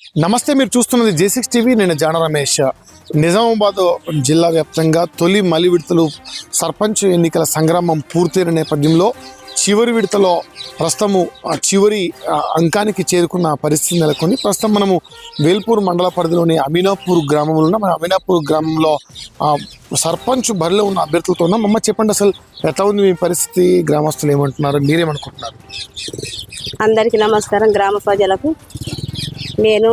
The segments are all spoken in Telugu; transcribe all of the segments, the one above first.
నమస్తే మీరు చూస్తున్నది జే సిక్స్ టీవీ. నేను జాన రమేష్. నిజామాబాద్ జిల్లా వ్యాప్తంగా తొలి మలి విడతలు సర్పంచ్ ఎన్నికల సంగ్రామం పూర్తయిన నేపథ్యంలో చివరి విడతలో ప్రస్తుతము ఆ చివరి అంకానికి చేరుకున్న పరిస్థితి నెలకొని ప్రస్తుతం మనము వేల్పూర్ మండల పరిధిలోని అమీనాపూర్ గ్రామంలో ఉన్నాం. మన అమీనాపూర్ గ్రామంలో సర్పంచ్ బరిలో ఉన్న అభ్యర్థులతో ఉన్నాం. అమ్మ చెప్పండి అసలు ఎట్లా ఉంది మీ పరిస్థితి? గ్రామస్తులు ఏమంటున్నారు? మీరేమనుకుంటున్నారు? అందరికీ నమస్కారం. గ్రామ ప్రజలకు నేను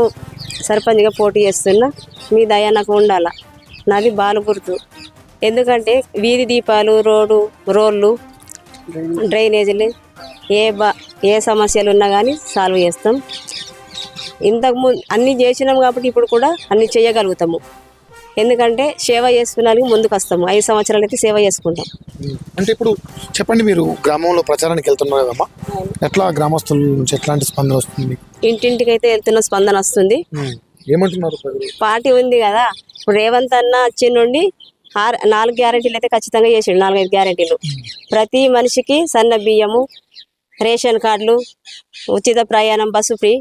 సర్పంచ్గా పోటీ చేస్తున్నా. మీ దయ నాకు ఉండాల? నాది బాలుగుర్తు. ఎందుకంటే వీధి దీపాలు రోడ్డు రోళ్ళు డ్రైనేజీలు ఏ బా ఏ సమస్యలు ఉన్నా కానీ సాల్వ్ చేస్తాం. ఇంతకుముందు అన్నీ చేసినాం కాబట్టి ఇప్పుడు కూడా అన్నీ చేయగలుగుతాము. ఎందుకంటే సేవ చేసుకున్నానికి ముందుకు వస్తాము. ఐదు సంవత్సరాలు అయితే సేవ చేసుకుంటాం. అంటే ఇప్పుడు చెప్పండి మీరు గ్రామంలో ప్రచారానికి వెళ్తున్నారు కదమ్మా. ఎట్లా గ్రామస్తుల నుంచి ఎట్లాంటి స్పందన వస్తుంది? ఇంటింటికి అయితే వెళ్తున్న స్పందన వస్తుంది. ఏమంటున్నారు పార్టీ ఉంది కదా. ఇప్పుడు రేవంత్ అన్న వచ్చి నుండి ఆరు నాలుగు గ్యారెంటీలు అయితే ఖచ్చితంగా చేసిండు. నాలుగైదు గ్యారెంటీలు. ప్రతి మనిషికి సన్న బియ్యము రేషన్ కార్డులు ఉచిత ప్రయాణం బస్సు ఫ్రీ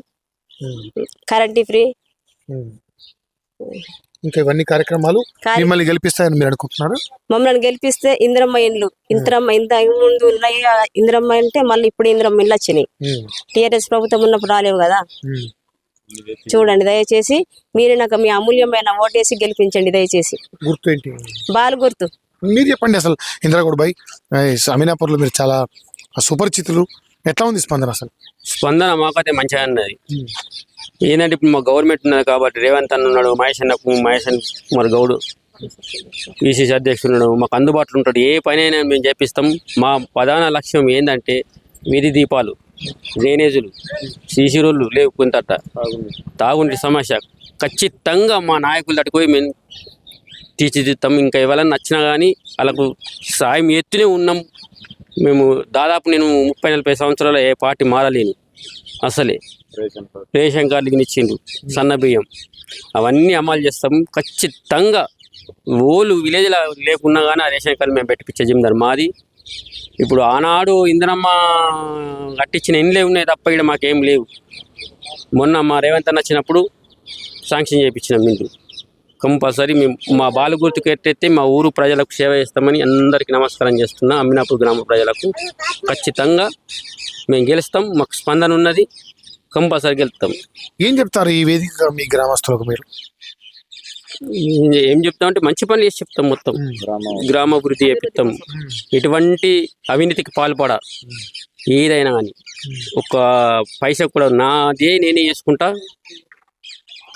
కరెంటు ఫ్రీ. ఇంకా ఇవన్నీ కార్యక్రమాలు కార్య- మిమ్మల్ని గెలిపిస్తాయని మీరు అనుకుంటున్నారు? మమ్మల్ని గెలిపిస్తే ఇంద్రమ్మ ఇండ్లు ఇంద్రమ్మ ఇంత ముందు ఉన్నాయి. ఇంద్రమ్మ అంటే మళ్ళీ ఇప్పుడు ఇంద్రమ్మ ఇండ్లు వచ్చినాయి. టీఆర్ఎస్ ప్రభుత్వం ఉన్నప్పుడు రాలేవు కదా? చూడండి దయచేసి మీరు నాకు మీ అమూల్యమైన ఓటేసి గెలిపించండి దయచేసి. గుర్తు ఏంటి? బాలు గుర్తు. మీరు చెప్పండి అసలు. ఇందిరాగౌడ్ భాయ్ అమీనాపూర్లో మీరు చాలా సుపరిచితులు. ఎట్లా ఉంది స్పందన అసలు? స్పందన మాకైతే మంచిగా ఉన్నది. ఏంటంటే ఇప్పుడు మా గవర్నమెంట్ ఉన్నది కాబట్టి రేవంత్ అన్న ఉన్నాడు మహేష్ అన్న మహేష్ అన్న కుమార్ గౌడు పిసిసి అధ్యక్షుడు ఉన్నాడు. మాకు అందుబాటులో ఉంటాడు. ఏ పని అయినా మేము చేపిస్తాం. మా ప్రధాన లక్ష్యం ఏంటంటే వీధి దీపాలు డ్రైనేజీలు సీసీ రోడ్లు లేవు కొంత తాగుంటి సమస్య. ఖచ్చితంగా మా నాయకులు తట్టుకుపోయి మేము తీర్చిదిద్దాం ఇంకా ఎవరైనా నచ్చినా కానీ వాళ్ళకు సాయం ఎత్తునే ఉన్నాం. మేము దాదాపు నేను ముప్పై నలభై సంవత్సరాలు ఏ పార్టీ మారలేను. అసలే. రేషన్ కార్డుకి ఇచ్చిండు సన్న బియ్యం. అవన్నీ అమలు చేస్తాం. ఖచ్చితంగా ఓలు విలేజ్లో లేకున్నా కానీ ఆ రేషన్ కార్డు మేము పెట్టిపించే జమీదారు మాది. ఇప్పుడు ఆనాడు ఇందనమ్మ కట్టించిన ఇండ్లే ఉన్నాయి తప్ప ఇక్కడ మాకేం లేవు. మొన్న మా రేవంత్ అన్న వచ్చినప్పుడు శాంక్షన్ చేయించినాం ఇండ్లు. కంపల్సరీ మేము మా బాలు గుర్తుకు ఎట్టయితే మా ఊరు ప్రజలకు సేవ చేస్తామని అందరికీ నమస్కారం చేస్తున్నా. అమ్మినాపూర్ గ్రామ ప్రజలకు ఖచ్చితంగా మేము గెలుస్తాం మాకు స్పందన ఉన్నది కంపల్సరీ గెలుస్తాం. ఏం చెప్తారు ఈ వేదిక మీ గ్రామస్తులకు మీరు? ఏం చెప్తామంటే మంచి పనులు చేసి చెప్తాం మొత్తం. గ్రామాభివృద్ధి చేపిస్తాం. ఎటువంటి అవినీతికి పాల్పడ ఏదైనా కానీ. ఒక పైసా కూడా నాదే నేనే చేసుకుంటా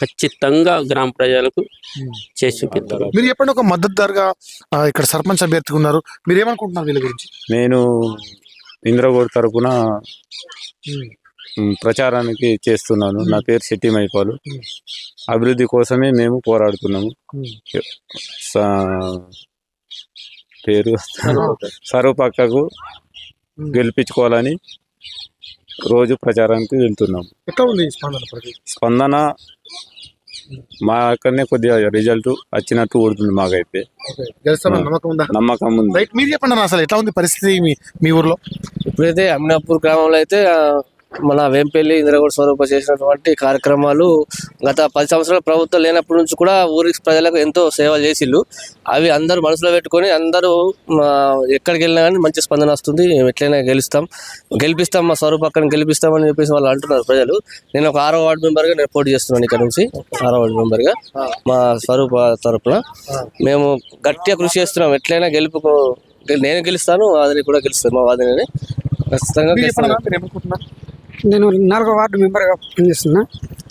ఖచ్చితంగా గ్రామ ప్రజలకు చేసి చూపిస్తాను మీరు చెప్పండి ఒక మద్దతుదారుగా ఇక్కడ సర్పంచ్ అభ్యర్థిగా ఉన్నారు. మీరు ఏమనుకుంటున్నారు వీళ్ళ గురించి? నేను ఇంద్రగోడ్ తరపున మ్, ప్రచారానికి చేస్తున్నాను. నా పేరు శెట్టి మైపాలు. అభివృద్ధి కోసమే మేము పోరాడుతున్నాము. పేరు సర్వపక్కకు గెలిపించుకోవాలని రోజు ప్రచారానికి వెళ్తున్నాం ఎట్లా ఉంది ఈ స్పందన ప్రజలు? స్పందన మా అక్కడనే కొద్దిగా రిజల్ట్ వచ్చినట్టు ఊడుతుంది మాకైతే. గెలుస్తామని నమ్మకం ఉందా? నమ్మకం ఉంది. రైట్ మీరు చెప్పండి అన్న అసలు ఎట్లా ఉంది పరిస్థితి మీ మీ ఊర్లో? ఇప్పుడైతే అమినాపూర్ గ్రామంలో అయితే మన వేంపల్లి ఇంద్రగౌడ స్వరూప చేసినటువంటి కార్యక్రమాలు గత పది సంవత్సరాల ప్రభుత్వం లేనప్పటి నుంచి కూడా ఊరి ప్రజలకు ఎంతో సేవలు చేసిళ్ళు. అవి అందరూ మనసులో పెట్టుకొని అందరూ మా, ఎక్కడికి వెళ్ళినా కానీ మంచి స్పందన వస్తుంది. మేము ఎట్లయినా గెలుస్తాం. గెలిపిస్తాం మా స్వరూప అక్కడిని గెలిపిస్తామని చెప్పేసి వాళ్ళు అంటున్నారు ప్రజలు. నేను ఒక ఆరో వార్డు మెంబర్గా నేను పోటీ చేస్తున్నాను ఇక్కడ నుంచి. ఆరో వార్డు మెంబర్గా. మా స్వరూప తరపున. మేము గట్టిగా కృషి చేస్తున్నాం. ఎట్లయినా గెలుపు నేను గెలుస్తాను వాదిని కూడా గెలుస్తాను మా వాదిని ఖచ్చితంగా నేను నాలుగో వార్డు మెంబర్గా పనిచేస్తున్నా.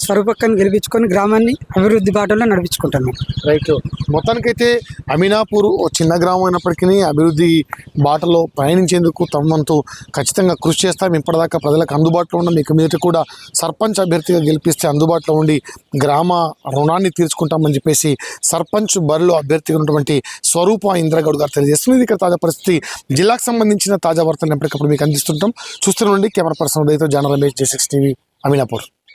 స్వరూపక్కను గెలిపించుకొని గ్రామాన్ని అభివృద్ధి బాటలో నడిపించుకుంటాను రైట్. మొత్తానికైతే అమీనాపూర్ ఓ చిన్న గ్రామం అయినప్పటికీ అభివృద్ధి బాటలో పయనించేందుకు తమంతు ఖచ్చితంగా కృషి చేస్తాం ఇప్పటిదాకా ప్రజలకు అందుబాటులో ఉన్న మీకు మీద కూడా సర్పంచ్ అభ్యర్థిగా గెలిపిస్తే అందుబాటులో ఉండి గ్రామ రుణాన్ని తీర్చుకుంటామని చెప్పేసి సర్పంచ్ బరిలో అభ్యర్థిగా ఉన్నటువంటి స్వరూప ఇంద్రగౌడ్ గారు తెలియజేస్తుంది ఇక్కడ తాజా పరిస్థితి. జిల్లాకు సంబంధించిన తాజా వార్తలను ఎప్పటికప్పుడు మీకు అందిస్తుంటాం. చూస్తూనే ఉండి camera person ఉదయతో general Ramesh J six TV Aminapur.